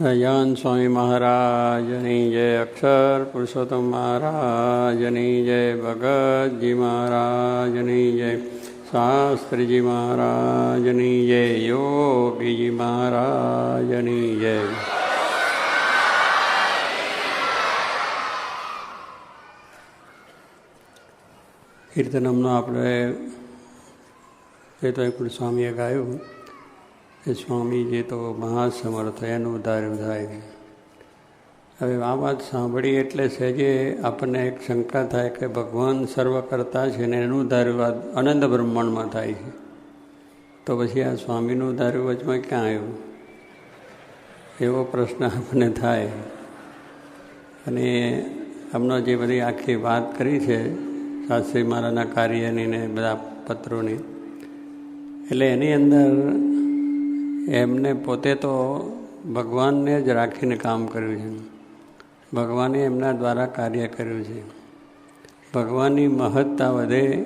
જયન સ્વામી મહારાજની જય અક્ષર પુરુષોત્તમ મહારાજની જય ભગતજી મહારાજની જય શાસ્ત્રીજી મહારાજની જય યોગીજી મહારાજની જય કીર્તનમનો આપણે એ તો સ્વામીએ ગાયું. કે સ્વામીજી તો મહાસમર્થ, એનું ઉધાર્યું થાય હવે આ વાત સાંભળી એટલે સહેજે આપણને એક શંકા થાય કે ભગવાન સર્વ કરતા છે ને એનું ઉધાર્યું વાત અનંત બ્રહ્માંડમાં થાય છે. તો પછી આ સ્વામીનું ઉધાર્યું વચમાં ક્યાં આવ્યું? એવો પ્રશ્ન આપણને થાય. અને હમણાં જે બધી આખી વાત કરી છે શાસ્ત્રી મહારાજના કાર્યની ને બધા પત્રોની, એટલે એની અંદર એમને પોતે તો ભગવાનને જ રાખીને કામ કર્યું છે. ભગવાને એમના દ્વારા કાર્ય કર્યું છે. ભગવાનની મહત્તા વધે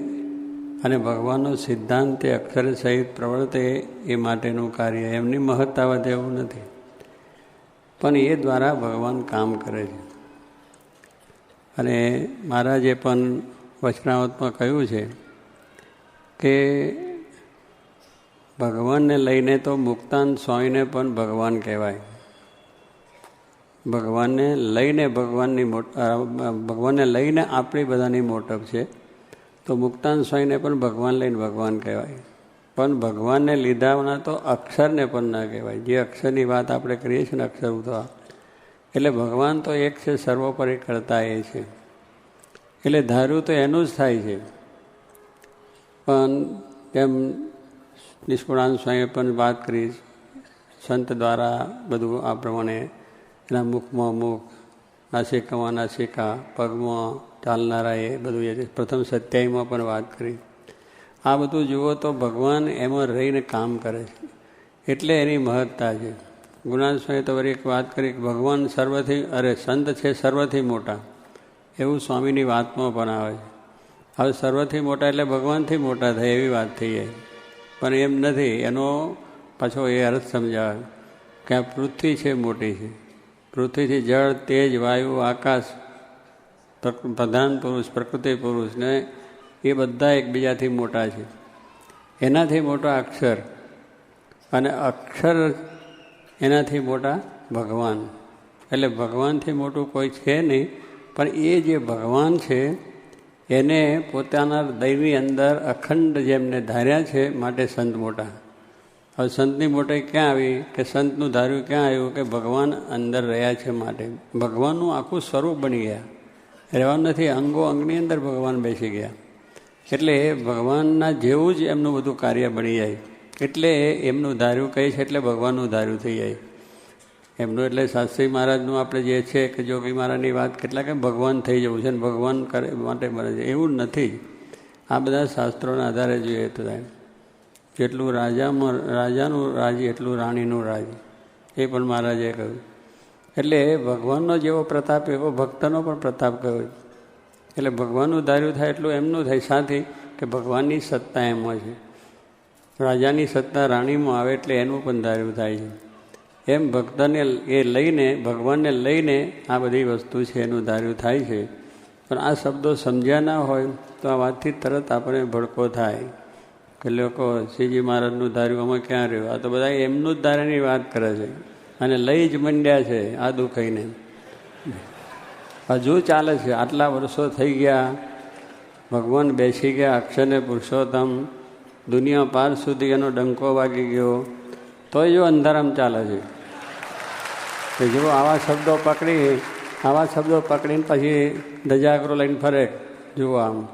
અને ભગવાનનો સિદ્ધાંત તે અક્ષર સહિત પ્રવર્તે એ માટેનું કાર્ય. એમની મહત્તા વધે એવું નથી. પણ એ દ્વારા ભગવાન કામ કરે છે. અને મહારાજે પણ વચનાવતમાં કહ્યું છે કે ભગવાનને લઈને તો મુક્તાન સ્વામીને પણ ભગવાન કહેવાય. ભગવાનને લઈને ભગવાનની ભગવાનને લઈને આપણી બધાની મોટપ છે, તો મુક્તાન સ્વામીને પણ ભગવાન લઈને ભગવાન કહેવાય. પણ ભગવાનને લીધાના તો અક્ષરને પણ ના કહેવાય. જે અક્ષરની વાત આપણે કરીએ છીએ ને અક્ષર ઉતવા એટલે ભગવાન તો એક છે, સર્વોપરી કરતા એ છે. એટલે ધાર્યું તો એનું જ થાય છે. પણ તેમ નિષ્કુળાન સ્વામી પણ વાત કરી સંત દ્વારા બધું આ પ્રમાણે. એના મુખમાં મુખ, નાસિકામાં નાસિકા, પગમાં ચાલનારા એ બધું એ પ્રથમ સત્યાયમાં પણ વાત કરી. આ બધું જુઓ તો ભગવાન એમાં રહીને કામ કરે છે. એટલે એની મહત્તા છે. ગુણાન સ્વામી તો એક વાત કરી કે ભગવાન સર્વથી, અરે સંત છે સર્વથી મોટા. એવું સ્વામીની વાતમાં પણ આવે છે. હવે સર્વથી મોટા એટલે ભગવાનથી મોટા થાય એવી વાત થઈ જાય. પણ એમ નથી, એનો પાછો એ અર્થ સમજાવે. કે આ પૃથ્વી છે મોટી છે. પૃથ્વીથી જળ, તેજ, વાયુ, આકાશ પ્રધાન પુરુષ, પ્રકૃતિ પુરુષ ને એ બધા એકબીજાથી મોટા છે. એનાથી મોટા અક્ષર અને અક્ષર એનાથી મોટા ભગવાન. એટલે ભગવાનથી મોટું કોઈ છે નહીં, પણ એ જે ભગવાન છે એને પોતાના દૈવી અંદર અખંડ જેમને ધાર્યા છે, માટે સંત મોટા. હવે સંતની મોટાઈ ક્યાં આવી કે સંતનું ધાર્યું ક્યાં આવ્યું કે ભગવાન અંદર રહ્યા છે માટે? ભગવાનનું આખું સ્વરૂપ બની ગયા. રહેવાનું નથી, અંગો અંગની અંદર ભગવાન બેસી ગયા. એટલે ભગવાનના જેવું જ એમનું બધું કાર્ય બની જાય. એટલે એમનું ધાર્યું કહે છે એટલે ભગવાનનું ધાર્યું થઈ જાય. એમનું એટલે શાસ્ત્રી મહારાજનું આપણે જે છે કે જોગી મહારાજની વાત કેટલા કે ભગવાન થઈ જવું છે ને ભગવાન કરે માટે મળે છે. એવું નથી. આ બધા શાસ્ત્રોના આધારે જોઈએ તો થાય. જેટલું રાજામાં રાજાનું રાજ, એટલું રાણીનું રાજ. એ પણ મહારાજે કહ્યું. એટલે ભગવાનનો જેવો પ્રતાપ, એવો ભક્તનો પણ પ્રતાપ કહ્યો. એટલે ભગવાનનું ધાર્યું થાય એટલું એમનું થાય. સાથી કે ભગવાનની સત્તા એમાં છે. રાજાની સત્તા રાણીમાં આવે એટલે એનું પણ ધાર્યું થાય છે. એમ ભક્તને એ લઈને, ભગવાનને લઈને આ બધી વસ્તુ છે, એનું ધાર્યું થાય છે. પણ આ શબ્દો સમજ્યા ના હોય, તો આ વાતથી તરત આપણે ભડકો થાય કે લોકો શ્રીજી મહારાજનું ધાર્યું અમે ક્યાં રહ્યું? આ તો બધા એમનું જ ધાર્યની વાત કરે છે. અને લઈ જ મંડ્યા છે, આ દુખાઈને. હજુ ચાલે છે, આટલા વર્ષો થઈ ગયા, ભગવાન બેસી ગયા અક્ષરને પુરુષોત્તમ, દુનિયા પાર સુધી એનો ડંકો વાગી ગયો. તોય જો અંધારામ ચાલે છે. તો જો આવા શબ્દો પકડી, આવા શબ્દો પકડીને પછી દજાગરો લઈને ફરે, જુઓ આમ.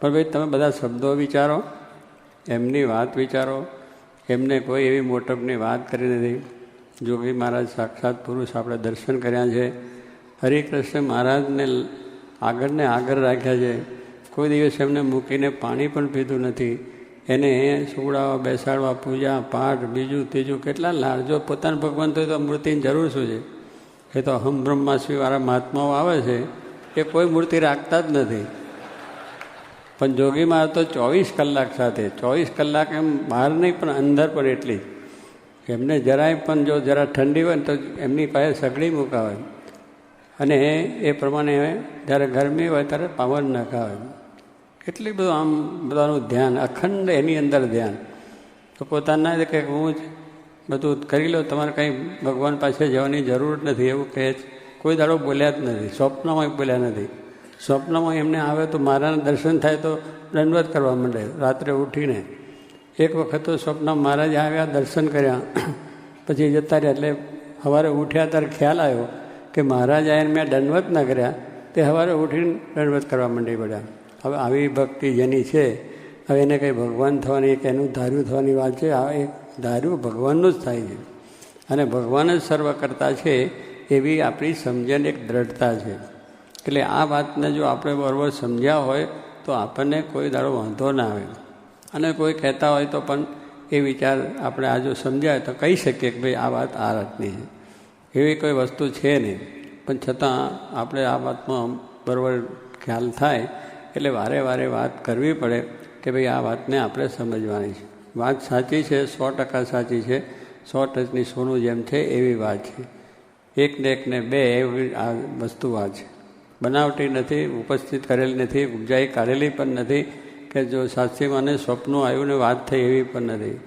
પણ ભાઈ તમે બધા શબ્દો વિચારો, એમની વાત વિચારો, એમને કોઈ એવી મોટપની વાત કરી નથી. જોગી મહારાજ સાક્ષાત પુરુષ આપણે દર્શન કર્યા છે. હરિકૃષ્ણ મહારાજને આગળને આગળ રાખ્યા છે. કોઈ દિવસ એમને મૂકીને પાણી પણ પીધું નથી. એને સુવડાવવા, બેસાડવા, પૂજા, પાઠ, બીજું, ત્રીજું, કેટલા લાડ જો પોતાના ભગવાન તો તો મૂર્તિની જરૂર શું છે? એ તો હમ બ્રહ્માસ્મીવાળા મહાત્માઓ આવે છે, એ કોઈ મૂર્તિ રાખતા જ નથી. પણ જોગીમાં તો ચોવીસ કલાક સાથે, ચોવીસ કલાક એમ બહાર નહીં, પણ અંદર પણ એટલી. એમને જરાય પણ જો જરા ઠંડી હોય ને તો એમની પાસે સગડી મુકાવે. અને એ પ્રમાણે જ્યારે ગરમી હોય ત્યારે પાવન નખાવે કેટલી બધું આમ બધાનું ધ્યાન, અખંડ એની અંદર ધ્યાન. તો પોતાના જ કે હું જ બધું કરી લો તમારે કંઈ ભગવાન પાસે જવાની જરૂર નથી, એવું કહે છે. કોઈ દાડો બોલ્યા જ નથી, સ્વપ્નમાં બોલ્યા નથી. સ્વપ્નમાં એમને આવે તો મારાના દર્શન થાય તો દંડવત કરવા માંડે, રાત્રે ઉઠીને. એક વખત તો સ્વપ્ન મહારાજ આવ્યા, દર્શન કર્યા. પછી જતા રહ્યા, એટલે સવારે ઉઠ્યા ત્યારે ખ્યાલ આવ્યો કે મહારાજ આવીને મેં દંડવત ના કર્યા, તે સવારે ઉઠીને દંડવત કરવા માંડી પડ્યા. હવે આવી ભક્તિ જેની છે, હવે એને કંઈ ભગવાન થવાની કે એનું ધાર્યું થવાની વાત છે, આ એક ધાર્યું ભગવાનનું જ થાય છે. અને ભગવાન જ સર્વ કરતા છે, એવી આપણી સમજણ એક દ્રઢતા છે. એટલે આ વાતને જો આપણે બરોબર સમજ્યા હોય, તો આપણને કોઈ દાડો વાંધો ના આવે. અને કોઈ કહેતા હોય તો પણ એ વિચાર આપણે આ જો સમજાય તો કહી શકીએ કે ભાઈ આ વાત આ રાતની છે. એવી કોઈ વસ્તુ છે નહીં. પણ છતાં આપણે આ વાતમાં બરાબર ખ્યાલ થાય એટલે વારે વારે વાત કરવી પડે કે ભાઈ આ વાતને આપણે સમજવાની છે. વાત સાચી છે, સો ટકા સાચી છે. સો ટચની સોનું જેમ છે એવી વાત છે. એક એકને બે એવી આ વસ્તુ વાત છે. બનાવટી નથી, ઉપસ્થિત કરેલી નથી, ઉપજાઈ કાઢેલી પણ નથી, કે જો સાચીમાં સ્વપ્નો આવ્યું ને વાત થઈ એવી પણ નથી.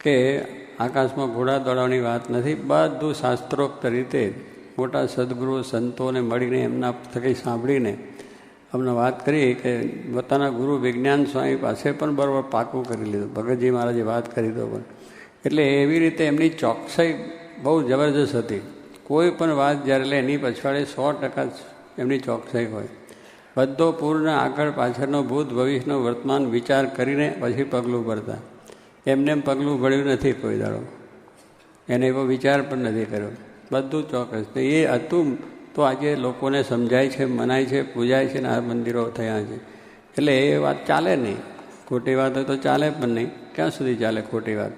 કે આકાશમાં ઘોડા દોડાવવાની વાત નથી, બધું શાસ્ત્રોક્ત રીતે મોટા સદગુરુ, સંતોને મળીને એમના થકી સાંભળીને અમને વાત કરી કે પોતાના ગુરુ વિજ્ઞાન સ્વામી પાસે પણ બરાબર પાકું કરી લીધું. ભગતજી મહારાજે વાત કરી તો પણ. એટલે એવી રીતે એમની ચોકસાઈ બહુ જબરજસ્ત હતી. કોઈ પણ વાત જ્યારે લે, એની પછવાડે સો ટકા એમની ચોકસાઈ હોય. બધો પૂર્ણ આગળ પાછળનો ભૂત ભવિષ્યનો વર્તમાન વિચાર કરીને પછી પગલું ભરતા. એમને એમ પગલું ભળ્યું નથી કોઈ દાડો. એને એવો વિચાર પણ નથી કર્યો. બધું ચોક્કસ એ હતું તો આજે લોકોને સમજાય છે, મનાય છે, પૂજાય છે ને આ મંદિરો થયા છે. એટલે એ વાત ચાલે નહીં. ખોટી વાત હોય તો ચાલે પણ નહીં. ક્યાં સુધી ચાલે ખોટી વાત?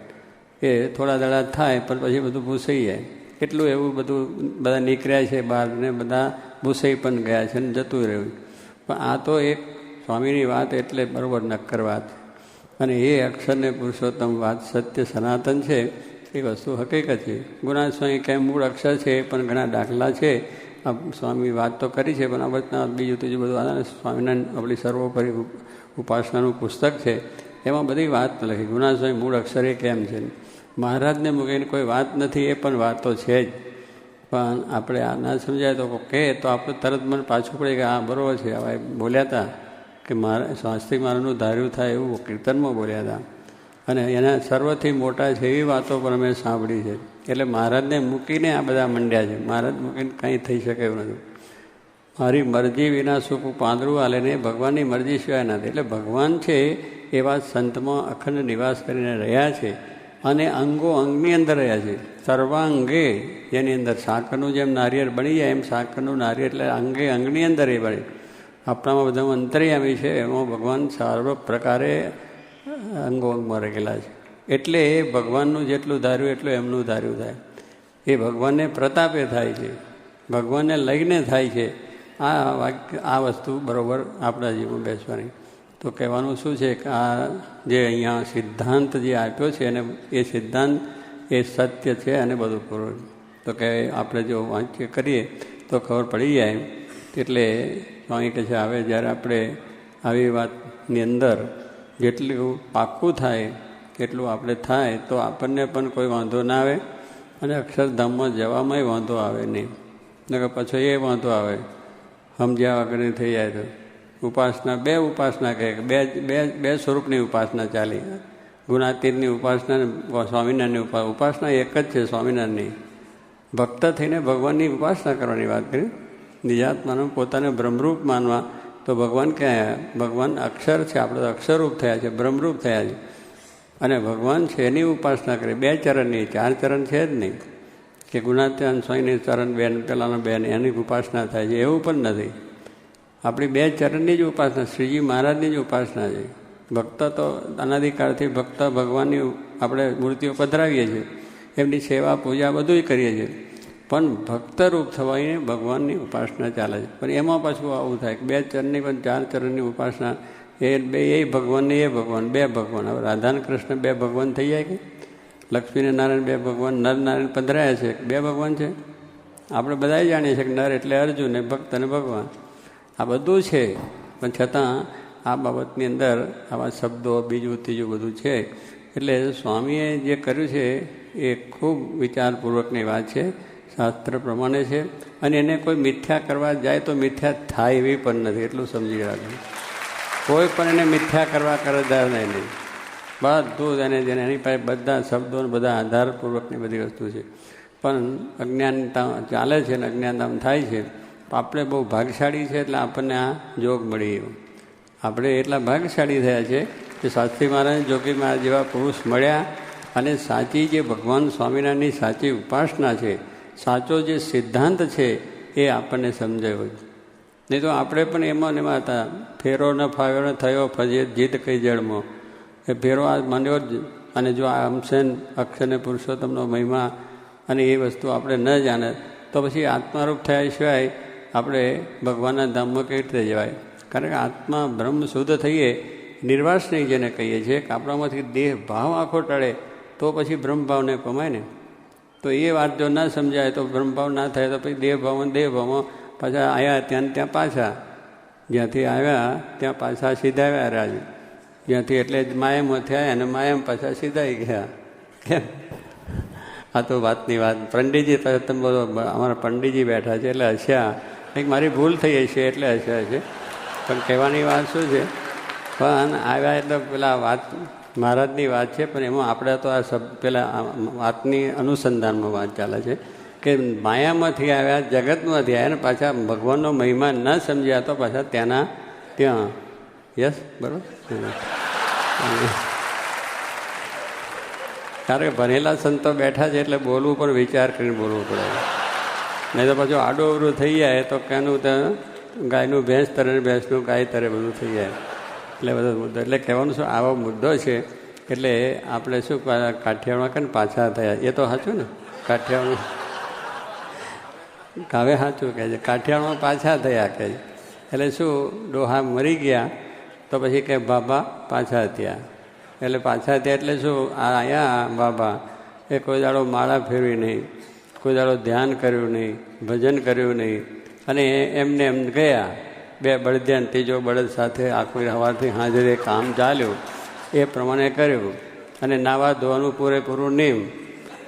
એ થોડા દડા થાય પણ પછી બધું ભૂસાઈ જાય. કેટલું એવું બધું બધા નીકળ્યા છે બહાર ને બધા ભૂસાઈ પણ ગયા છે ને જતું રહ્યું. પણ આ તો એક સ્વામીની વાત એટલે બરાબર નક્કર વાત. અને એ અક્ષરને પુરુષોત્તમ વાત સત્ય સનાતન છે. એ વસ્તુ હકીકત છે. ગુના સ્વામી કેમ મૂળ અક્ષર છે પણ ઘણા દાખલા છે. સ્વામી વાત તો કરી છે, પણ આ બધા બીજું ત્રીજું બધું આ સ્વામિનારાયણ આપણી સર્વોપરી ઉપાસનાનું પુસ્તક છે. એમાં બધી વાત લખી. ગુના સ્વામી મૂળ અક્ષરે કેમ છે? મહારાજને મૂકીને કોઈ વાત નથી, એ પણ વાતો છે જ. પણ આપણે આ ના સમજાય તો કહે તો આપણે તરત મને પાછું પડે કે આ બરાબર છે. હવે બોલ્યા હતા કે મારા શાસ્ત્રી મારાનું ધાર્યું થાય એવું કીર્તનમાં બોલ્યા હતા અને એના સર્વથી મોટા છે એવી વાતો પણ અમે સાંભળી છે. એટલે મહારાજને મૂકીને આ બધા મંડ્યા છે. મહારાજ મૂકીને કંઈ થઈ શકે એવું નથી. મારી મરજી વિના સુખ પાંદરું હાલે ને ભગવાનની મરજી સિવાય નથી. એટલે ભગવાન છે એવા સંતમાં અખંડ નિવાસ કરીને રહ્યા છે અને અંગો અંગની અંદર રહ્યા છે. સર્વાંગે જેની અંદર સાકરનું જેમ નારિયેળ બની જાય, એમ સાકરનું નારિયેળ એટલે અંગે અંગની અંદર એ બને. આપણામાં બધા અંતર્યામી છે. એમાં ભગવાન સર્વ પ્રકારે અંગો અંગમાં રહેલા છે. એટલે એ ભગવાનનું જેટલું ધાર્યું એટલું એમનું ધાર્યું થાય. એ ભગવાનને પ્રતાપે થાય છે. ભગવાનને લઈને થાય છે. આ વાક્ય, આ વસ્તુ બરાબર આપણા જીવનમાં બેસવાની. તો કહેવાનું શું છે કે આ જે અહીંયા સિદ્ધાંત જે આપ્યો છે અને એ સિદ્ધાંત એ સત્ય છે અને બધું પૂરું. તો કે આપણે જો વાંચ્ય કરીએ તો ખબર પડી જાય. એટલે સ્વામી કહે છે, હવે જ્યારે આપણે આવી વાતની અંદર જેટલું પાક્કું થાય એટલું આપણે થાય, તો આપણને પણ કોઈ વાંધો ના આવે અને અક્ષરધામમાં જવામાંય વાંધો આવે નહીં. નકર પછી એ વાંધો આવે. સમજ્યા વગરની થઈ જાય તો. ઉપાસના, બે ઉપાસના કહે બે બે બે સ્વરૂપની ઉપાસના ચાલી. ગુણાતીરની ઉપાસના સ્વામિનારાયણની ઉપા, ઉપાસના એક જ છે સ્વામિનારાયણની. ભક્ત થઈને ભગવાનની ઉપાસના કરવાની વાત કરી. નિજાત્માનું પોતાને બ્રહ્મરૂપ માનવા તો ભગવાન ક્યાં ભગવાન અક્ષર છે, આપણે તો અક્ષરરૂપ થયા છે, બ્રહ્મરૂપ થયા છે. અને ભગવાન છે, એની ઉપાસના કરે. બે ચરણની ચાર ચરણ છે જ નહીં. કે ગુણાત્યાન સ્વાઈની ચરણ, બેન, પેલાના બેન, એની ઉપાસના થાય છે, એવું પણ નથી. આપણી બે ચરણની જ ઉપાસના, શ્રીજી મહારાજની જ ઉપાસના છે. ભક્ત તો અનાધિકાળથી ભક્ત ભગવાનની આપણે મૂર્તિઓ પધરાવીએ છીએ. એમની સેવા, પૂજા બધું કરીએ છીએ. પણ ભક્તરૂપ થવાને ભગવાનની ઉપાસના ચાલે છે. પણ એમાં પાછું આવું થાય બે ચરણની પણ ચાર ચરણની ઉપાસના, એ બે, એ ભગવાનને એ ભગવાન, બે ભગવાન. હવે રાધા કૃષ્ણ બે ભગવાન થઈ જાય કે? લક્ષ્મી અને નારાયણ બે ભગવાન નર નારાયણ પધરાયા છે બે ભગવાન છે? આપણે બધા જાણીએ છીએ કે નર એટલે અર્જુન ને ભક્ત અને ભગવાન. આ બધું છે. પણ છતાં આ બાબતની અંદર આવા શબ્દો, બીજું, ત્રીજું બધું છે. એટલે સ્વામીએ જે કર્યું છે, એ ખૂબ વિચારપૂર્વકની વાત છે. શાસ્ત્ર પ્રમાણે છે અને એને કોઈ મિથ્યા કરવા જાય તો મિથ્યા થાય એવી પણ નથી, એટલું સમજી રાખવું કોઈ પણ એને મિથ્યા કરવા કરતા નહીં. બધું જ એને જેને એની પાસે બધા શબ્દો બધા આધારપૂર્વકની બધી વસ્તુ છે. પણ અજ્ઞાનતા ચાલે છે ને અજ્ઞાનતામ થાય છે, આપણે બહુ ભાગશાળી છે એટલે આપણને આ જોગ મળી ગયો. આપણે એટલા ભાગશાળી થયા છે કે શાસ્ત્રી મહારાજ જોગી મહારાજ જેવા પુરુષ મળ્યા અને સાચી જે ભગવાન સ્વામિનારાયણની સાચી ઉપાસના છે સાચો જે સિદ્ધાંત છે એ આપણને સમજાયો નહીં તો આપણે પણ એમાં ને એમાં હતા. ફેરો ન ફાવ્યો ન થયો ફજે જીત કઈ જળમાં? એ ફેરો આ માન્યો જ. અને જો આ અમસેન અક્ષરને પુરુષોત્તમનો મહિમા અને એ વસ્તુ આપણે ન જાણે, તો પછી આત્મારૂપ થયા સિવાય આપણે ભગવાનના ધામમાં કેવી રીતે જવાય? કારણ કે આત્મા બ્રહ્મ શુદ્ધ થઈએ નિર્વાસની જેને કહીએ છીએ, કે આપણામાંથી દેહ ભાવ આખો ટળે, તો પછી બ્રહ્મભાવને કમાય ને. તો એ વાત જો ના સમજાય તો બ્રહ્મભાવ ના થાય તો પછી દેહ દેહભાવમાં દેહ ભાવમાં પાછા આવ્યા ત્યાં ત્યાં પાછા. જ્યાંથી આવ્યા ત્યાં પાછા સીધાવ્યા રાજ. જ્યાંથી એટલે જ માયામાં થયા અને માયામાં પાછા સીધાઈ ગયા. કેમ? આ તો વાતની વાત. પંડિતજી તમે બોલો, અમારા પંડિતજી બેઠા છે એટલે હસ્યા. કંઈક મારી ભૂલ થઈ હશે એટલે હસ્યા છે. પણ કહેવાની વાત શું છે? પણ આવ્યા એટલે પેલા વાત મહારાજની વાત છે, પણ એમાં આપણે તો આ સબ, પેલા વાતની અનુસંધાનમાં વાત ચાલે છે કે માયામાંથી આવ્યા, જગતમાંથી આવ્યા ને પાછા ભગવાનનો મહિમા ન સમજ્યા તો પાછા ત્યાંના ત્યાં. યસ? બરાબર? કારણ કે ભણેલા સંતો બેઠા છે એટલે બોલવું પણ વિચાર કરીને બોલવું પડે. નહીં તો પાછું આડું અવરું થઈ જાય તો તો ગાયનું ભેંસ તરે ભેંસનું ગાય તરે બધું થઈ જાય. એટલે બધો મુદ્દો. એટલે કહેવાનું શું, આવો મુદ્દો છે, એટલે આપણે શું કાઠિયાવાડમાં કે પાછા થયા? એ તો સાચું ને? કાઠિયાવાડમાં? કાવે સાચું કહે છે. કાઠિયાવાડમાં પાછા થયા કહે છે. એટલે શું, ડોહા મરી ગયા, તો પછી કે બાબા પાછા થયા. એટલે પાછા થયા એટલે શું, આ અહીંયા બાબા. એ કોઈ દાડો માળા ફેરવી નહીં, કોઈ દાડો ધ્યાન કર્યું નહીં, ભજન કર્યું નહીં. અને એમને એમ ગયા બે બળદ્યાન ત્રીજો બળદ સાથે આખું સવારથી હાજરે કામ ચાલ્યું. એ પ્રમાણે કર્યું. અને નાવા ધોવાનું પૂરેપૂરું નીમ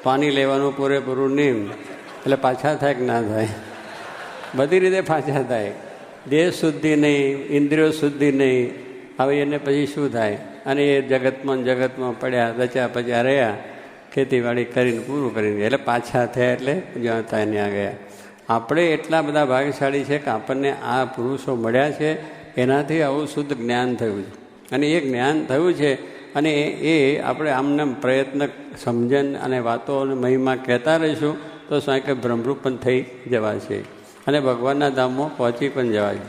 પાણી લેવાનું પૂરેપૂરું નીમ એટલે પાછા થાય કે ના થાય? બધી રીતે પાછા થાય. દેહ શુદ્ધિ નહીં, ઇન્દ્રિયો શુદ્ધિ નહીં. હવે એને પછી શું થાય? અને એ જગતમાં જગતમાં પડ્યા, રચ્યા, પચ્યા રહ્યા. ખેતીવાડી કરીને પૂરું કરીને એટલે પાછા થયા એટલે જ્યાં થાય ત્યાં ગયા. આપણે એટલા બધા ભાગ્યશાળી છે કે આપણને આ પુરુષો મળ્યા છે, એનાથી આવું શુદ્ધ જ્ઞાન થયું છે. અને એ જ્ઞાન થયું છે અને એ આપણે આમને પ્રયત્ન સમજણ અને વાતો અને મહિમા કહેતા રહીશું, તો સ્વાય કે બ્રહ્મરૂપ પણ થઈ જવાશે અને ભગવાનના ધામમાં પહોંચી પણ જવાય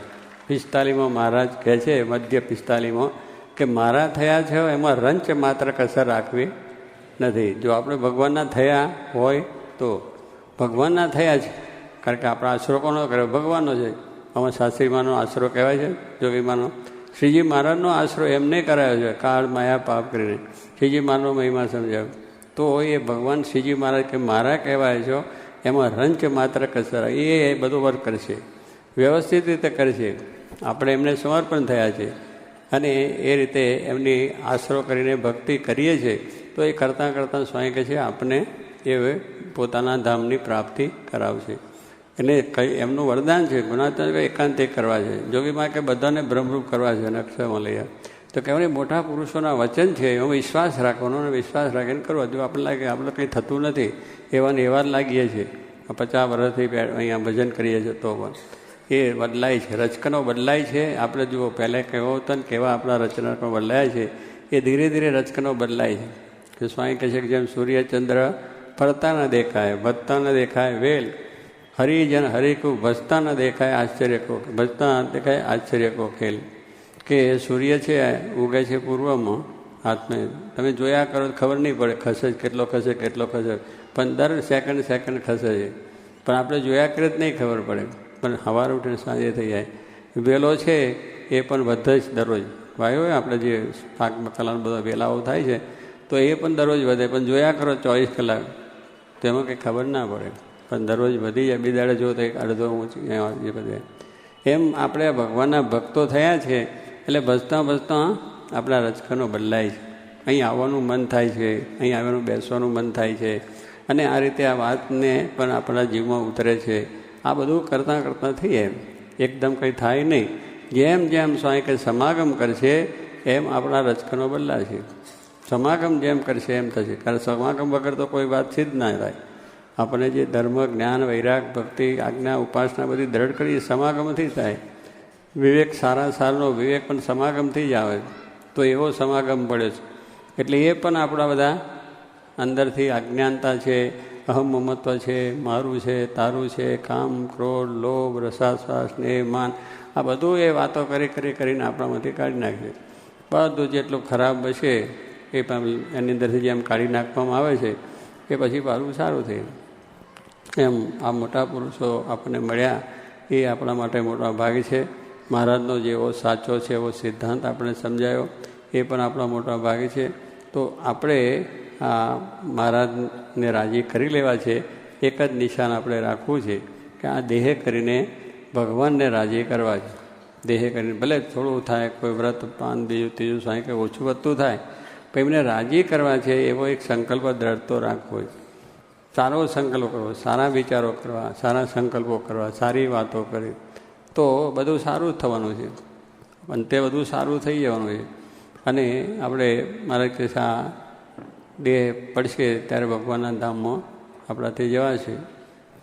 પિસ્તાલીમાં મહારાજ કહે છે, મધ્ય પિસ્તાલીમાં, કે મારા થયા છે એમાં રંચ માત્ર કસર રાખવી નથી. જો આપણે ભગવાનના થયા હોય તો ભગવાનના થયા છે. કારણ કે આપણા આશરો કોનો કર્યો? ભગવાનનો છે. આમાં શાસ્ત્રીમાનો આશરો કહેવાય છે, જોગીમાનો. શ્રીજી મહારાજનો આશરો એમને કરાયો છે. કાળ, માયા, પાપ કરીને. શ્રીજી મહારાજનો મહિમા સમજાવ્યો તો એ ભગવાન શ્રીજી મહારાજ કે મારા કહેવાય છો, એમાં રંચ માત્ર કચરા એ બધું વર્ક કરશે. વ્યવસ્થિત રીતે કરશે. આપણે એમને સમર્પણ થયા છે. અને એ રીતે એમની આશરો કરીને ભક્તિ કરીએ છીએ, તો એ કરતાં કરતાં સ્વામી કહે છે, આપણે એ પોતાના ધામની પ્રાપ્તિ કરાવશે. એટલે કઈ એમનું વરદાન છે ગુણાત્મક એકાંતિક કરવા છે. જોગીમાં કે બધાને બ્રહ્મરૂપ કરવા છે અને અક્ષરમાં લઈ તો કહેવાય મોટા પુરુષોના વચન છે, એમાં વિશ્વાસ રાખવાનો અને વિશ્વાસ રાખીને કરવો. જો આપણે લાગે આપણે કંઈ થતું નથી એવા ને એવા જ લાગીએ છીએ. પચાસ વર્ષથી અહીંયા ભજન કરીએ છીએ તો પણ. એ બદલાય છે, રચકનો બદલાય છે. આપણે જુઓ, પહેલાં કેવો હતો ને કેવા આપણા રચનાકો બદલાયા છે, એ ધીરે ધીરે રચકનો બદલાય છે. કે સ્વામી કહે છે કે જેમ સૂર્યચંદ્ર ફરતા ન દેખાય, વધતા ન દેખાય, વેલ. હરિજન હરિકુ ભજતા ન દેખાય આશ્ચર્ય કો ભજતા દેખાય આશ્ચર્ય કો ખેલ કે સૂર્ય છે, ઉગે છે પૂર્વમાં, હાથને તમે જોયા કરો ખબર નહીં પડે, ખસે કેટલો ખસે કેટલો ખસે પણ દર સેકન્ડ સેકન્ડ ખસે છે. પણ આપણે જોયા કરે જ નહીં ખબર પડે. પણ સવાર ઉઠીને સાંજે થઈ જાય. વેલો છે, એ પણ વધે જ દરરોજ. વાયો આપણે જે પાક મકાલાનો બધા વેલાઓ થાય છે, તો એ પણ દરરોજ વધે. પણ જોયા કરો ચોવીસ કલાક, તેમાં કંઈ ખબર ના પડે. પણ દરરોજ વધી જાય. બે દાડે જો તો એક અડધો ઊંચી એ બધે. એમ આપણે ભગવાનના ભક્તો થયા છે, એટલે ભજતા ભજતા આપણા રચકનો બદલાય છે. અહીં આવવાનું મન થાય છે, અહીં આવવાનું બેસવાનું મન થાય છે. અને આ રીતે આ વાતને પણ આપણા જીવમાં ઉતરે છે. આ બધું કરતાં કરતાં થઈએ એકદમ કંઈ થાય નહીં. જેમ જેમ સ્વાય કંઈ સમાગમ કરશે, એમ આપણા રચકનો બદલાશે. સમાગમ જેમ કરશે એમ થશે. કારણ સમાગમ વગર તો કોઈ વાત છે જ ના થાય. આપણે જે ધર્મ, જ્ઞાન, વૈરાગ, ભક્તિ, આજ્ઞા, ઉપાસના બધી દ્રઢ કરી સમાગમથી થાય. વિવેક સારા સારનો વિવેક પણ સમાગમથી જ આવે. તો એવો સમાગમ પડે છે. એટલે એ પણ આપણા બધા અંદરથી અજ્ઞાનતા છે, અહમ મમત્વ છે, મારું છે, તારું છે, કામ, ક્રોધ, લોભ રસાશ્વાસ સ્નેહ, માન, આ બધું એ વાતો કરી કરી કરીને આપણામાંથી કાઢી નાખે બધું જેટલું ખરાબ હશે, એ પણ એની અંદરથી જેમ કાઢી નાખવામાં આવે છે એ પછી પાછું સારું થયું. એમ આ મોટા પુરુષો આપણને મળ્યા એ આપણા માટે મોટા ભાગ છે. મહારાજનો જેવો સાચો છે, એવો સિદ્ધાંત આપણે સમજાયો, એ પણ આપણા મોટા ભાગ છે. તો આપણે આ મહારાજને રાજી કરી લેવા છે. એક જ નિશાન આપણે રાખવું છે કે આ દેહ કરીને ભગવાનને રાજી કરવા છે. દેહ કરીને ભલે થોડું થાય, કોઈ વ્રત, પાન, બીજું ત્રીજું સાંઈ કે ઓછું વધતું થાય એમને રાજી કરવા છે એવો એક સંકલ્પ દ્રઢતો રાખવો છે. સારો સંકલ્પ કરવો, સારા વિચારો કરવા, સારા સંકલ્પો કરવા, સારી વાતો કરી તો બધું સારું જ થવાનું છે. અંતે બધું સારું થઈ જવાનું છે. અને આપણે મારા કે આ દેહ પડશે ત્યારે ભગવાનના ધામમાં આપણાથી જવા છે.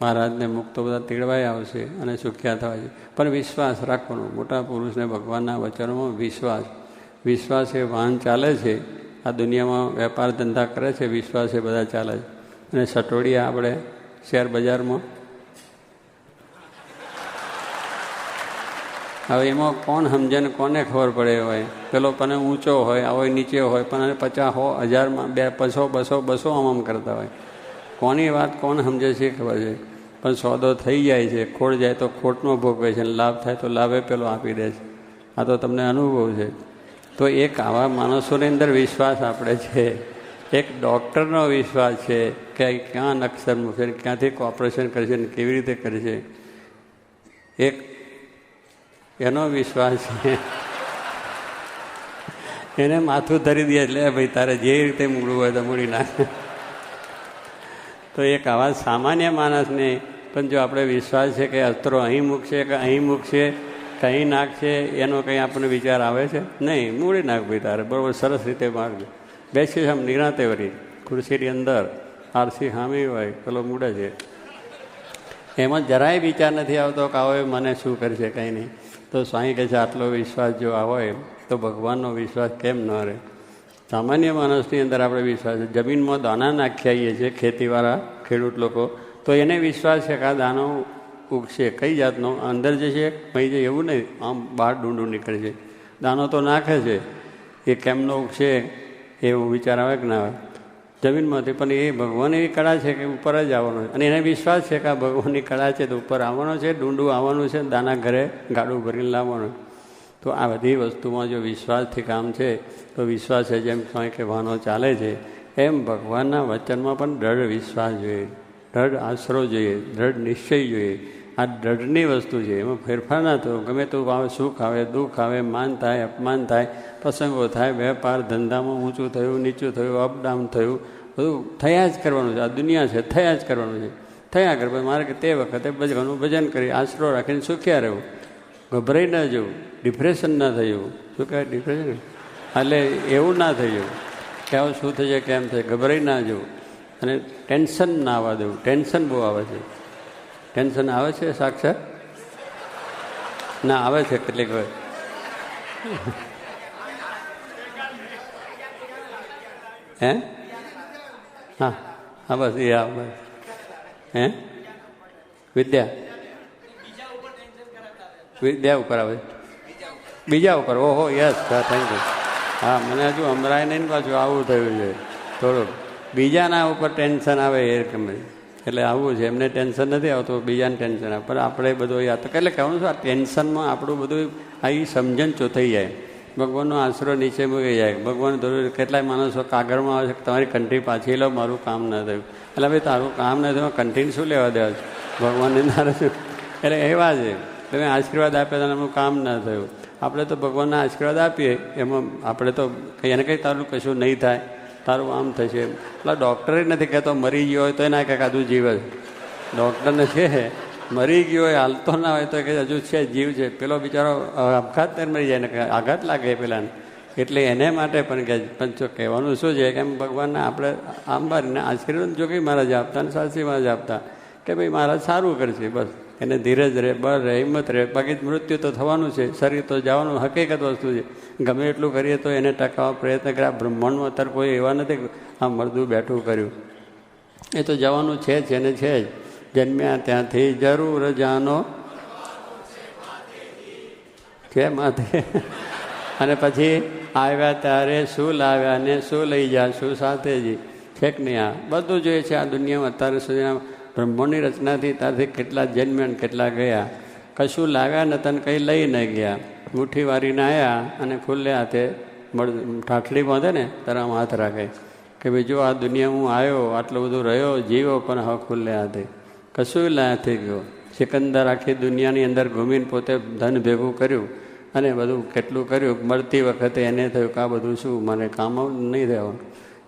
મહારાજને મુક્તો બધા તેડવાય આવશે અને સુખ્યા થવા છે. પણ વિશ્વાસ રાખવાનો, મોટા પુરુષને ભગવાનના વચનોમાં વિશ્વાસ. વિશ્વાસ એ વાહન ચાલે છે. આ દુનિયામાં વેપાર ધંધા કરે છે, વિશ્વાસ એ બધા ચાલે છે. અને સટોડિયા આપણે શેર બજારમાં. હવે એમાં કોણ સમજે ને કોને ખબર પડે હોય? પેલો પણ ઊંચો હોય આવો નીચે હોય, પણ પચાસ હો, હજારમાં બે પસો, બસો બસો આમ આમ કરતા હોય. કોની વાત કોણ સમજે છે ખબર છે. પણ સોદો થઈ જાય છે. ખોટ જાય તો ખોટનો ભોગવે છે. લાભ થાય તો લાભે પેલો આપી દે છે. આ તો તમને અનુભવ છે. તો એક આવા માણસોની અંદર વિશ્વાસ આપણે છે. એક ડૉક્ટરનો વિશ્વાસ છે કે ક્યાં નક્ષર મૂકશે ક્યાંથી ઓપરેશન કરશે ને કેવી રીતે કરશે એક એનો વિશ્વાસ છે. એને માથું ધરી દે એટલે ભાઈ તારે જે રીતે મૂળવું હોય તો મૂડી નાખે. તો એક આવા સામાન્ય માણસને પણ જો આપણે વિશ્વાસ છે કે અસ્ત્રો અહીં મૂકશે કે અહીં મૂકશે કે અહીં નાખશે, એનો કંઈ આપણને વિચાર આવે છે? નહીં, મૂડી નાખ ભાઈ તારે, બરાબર, સરસ રીતે મારજો. બેસી આમ નિરાતે વળી, ખુરશીની અંદર, આરસી હામી હોય, પેલો મૂડે છે. એમાં જરાય વિચાર નથી આવતો કે હવે મને શું કરશે, કંઈ નહીં. તો સ્વામી કહે છે, આટલો વિશ્વાસ જો હોય તો ભગવાનનો વિશ્વાસ કેમ ન રહે? સામાન્ય માણસની અંદર આપણે વિશ્વાસ, જમીનમાં દાણા નાખી આવીએ છીએ ખેતીવાળા, ખેડૂત લોકો, તો એને વિશ્વાસ છે કે આ દાણો ઉગશે કઈ જાતનો? અંદર જે છે ભાઈ જે એવું નહીં. આમ બહાર ડુંડું નીકળે છે. દાનો તો નાખે છે. એ કેમનો ઉગશે એવો વિચાર આવે કે ના આવે. જમીનમાંથી પણ એ ભગવાન એવી કળા છે કે ઉપર જ આવવાનો છે. અને એને વિશ્વાસ છે કે આ ભગવાનની કળા છે તો ઉપર આવવાનો છે, ડુંડું આવવાનું છે, દાના ઘરે ગાડું ભરીને લાવવાનું તો આ બધી વસ્તુમાં જો વિશ્વાસથી કામ છે, તો વિશ્વાસ છે જેમ સ્વામી કહેવાનો ચાલે છે. એમ ભગવાનના વચનમાં પણ દ્રઢ વિશ્વાસ જોઈએ. દ્રઢ આશરો જોઈએ. દ્રઢ નિશ્ચય જોઈએ. આ દઢની વસ્તુ છે, એમાં ફેરફાર ના થયો ગમે તું આવે સુખ આવે, દુઃખ આવે, માન થાય, અપમાન થાય, પ્રસંગો થાય, વેપાર, ધંધામાં ઊંચું થયું, નીચું થયું અપડાઉન થયું, બધું થયા જ કરવાનું છે. આ દુનિયા છે, થયા જ કરવાનું છે. થયા કર મારે કે તે વખતે ભજવાનું, ભજન કરી, આશરો રાખીને સુખ્યા રહેવું ગભરાઈ ન જવું ડિપ્રેશન ના થયું શું કહેવાય ડિપ્રેશન એટલે એવું ના થયું કે આવું શું થશે, કેમ થાય ગભરાઈ ના જવું. અને ટેન્શન ના આવવા દેવું. ટેન્શન બહુ આવે છે. ટેન્શન આવે છે, સાક્ષાત? ના, આવે છે કેટલીક વાર. હે? હા હા, બસ, એ આ બસ. હે? વિદ્યા? વિદ્યા ઉપર આવે બીજા ઉપર, ઓહો, યસ, હા થેન્ક યુ હા, મને હજુ અમરાય નહીં પાછું આવું થયું છે, થોડુંક. બીજાના ઉપર ટેન્શન આવે એ ગમે. એટલે આવું છે, એમને ટેન્શન નથી આવતું, બીજાને ટેન્શન આવે. પણ આપણે બધું યાદ એટલે કહેવાનું છે આ ટેન્શનમાં આપણું બધું આ સમજણ ચોથાઈ જાય. ભગવાનનો આશરો નીચે મૂકી જાય. ભગવાન કેટલાય માણસો કાગળમાં આવે છે તમારી કંઠી પાછી લો, મારું કામ ન થયું. એટલે ભાઈ તારું કામ ન થયું કંઠીને શું લેવા દેવા છે? ભગવાનને ના એટલે એવા છે. તમે આશીર્વાદ આપ્યા તો એમનું કામ ન થયું. આપણે તો ભગવાનના આશીર્વાદ આપીએ. એમાં આપણે તો કંઈ એને કંઈ તારું કશું નહીં થાય. તારું આમ થશે. એટલે ડૉક્ટરે નથી કહેતો મરી ગયો હોય તો એના કંઈક આદું જીવે ડૉક્ટરને છે મરી ગયો હોય, હાલતો ના હોય તો કે હજુ છે, જીવ છે. પેલો બિચારો આપઘાત ત્યારે મરી જાય ને આઘાત લાગે પેલાને. એટલે એને માટે પણ કે પણ જો કહેવાનું શું છે? કે એમ ભગવાનને આપણે આમ બારીને આશીર્વાદ જોગી મહારાજ આપતા અને સાસી મહારાજ આપતા, કે ભાઈ મહારાજ સારું કરશે, બસ. એને ધીરજ રહે, બળ રહે, હિંમત રહે. બાકી મૃત્યુ તો થવાનું છે, શરીર તો જવાનું હકીકત વસ્તુ છે. ગમે એટલું કરીએ તો એને ટકાવવા પ્રયત્ન કર્યા બ્રહ્માંડમાં અત્યારે કોઈ એવા નથી આ મળદું બેઠું કર્યું. એ તો જવાનું છે જ, એને છે જ. જન્મ્યા ત્યાંથી જરૂર જાનો. છે માથે? અને પછી આવ્યા ત્યારે શું લાવ્યા ને શું લઈ જા શું સાથે જી. છે નહીં આ. બધું જોઈએ છે આ દુનિયામાં અત્યારે સુધીના બ્રહ્માંડની રચનાથી ત્યાંથી કેટલા જન્મ્યા ને કેટલા ગયા? કશું લાવ્યા ને તને કંઈ લઈ ન ગયા. મુઠ્ઠી વારીને આવ્યા અને ખુલ્લે હાથે મળ ઠાઠડી બાંધે ને આમ હાથ રાખે. કે ભાઈ જો આ દુનિયા હું આવ્યો, આટલું બધું રહ્યો, જીવો પણ હવે ખુલ્લે હાથે. કશું લાયા થઈ ગયો. સિકંદર આખી દુનિયાની અંદર ઘૂમીને પોતે ધન ભેગું કર્યું અને બધું કેટલું કર્યું. મળતી વખતે એને થયું કે આ બધું શું? મને કામ નહીં રહેવાનું.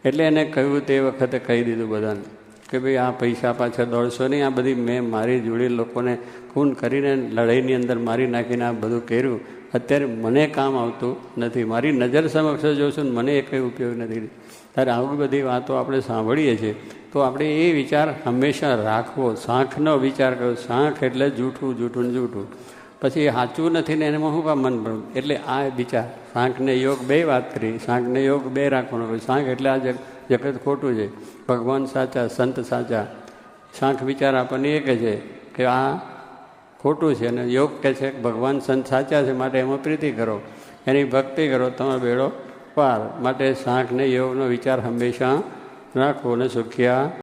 એટલે એને કહ્યું તે વખતે કહી દીધું બધાને. કે ભાઈ આ પૈસા પાછળ દોડશો નહીં. આ બધી મેં મારી જોડી લોકોને ખૂન કરીને લડાઈની અંદર મારી નાખીને આ બધું કર્યું. અત્યારે મને કામ આવતું નથી. મારી નજર સમક્ષ જોશું ને મને એ કંઈ ઉપયોગ નથી. ત્યારે આવી બધી વાતો આપણે સાંભળીએ છીએ. તો આપણે એ વિચાર હંમેશા રાખવો. શાંખનો વિચાર કર્યો. શાંખ એટલે જૂઠું જૂઠું ને જૂઠું. પછી સાચું નથી ને એમાં શું કામ મન ભરવું એટલે આ વિચાર. શાંખને યોગ બે વાત કરી. શાંખને યોગ બે રાખવાનો શાંખ એટલે આ જગ જગત ખોટું છે. ભગવાન સાચા, સંત સાચા. શાંખ વિચાર આપણને એ કહે છે કે આ ખોટું છે અને યોગ કહે છે કે ભગવાન સંત સાચા છે માટે એમાં પ્રીતિ કરો. એની ભક્તિ કરો, તમે બેડો પાર. માટે શાંખને યોગનો વિચાર હંમેશા રાખવો અને સુખ્યા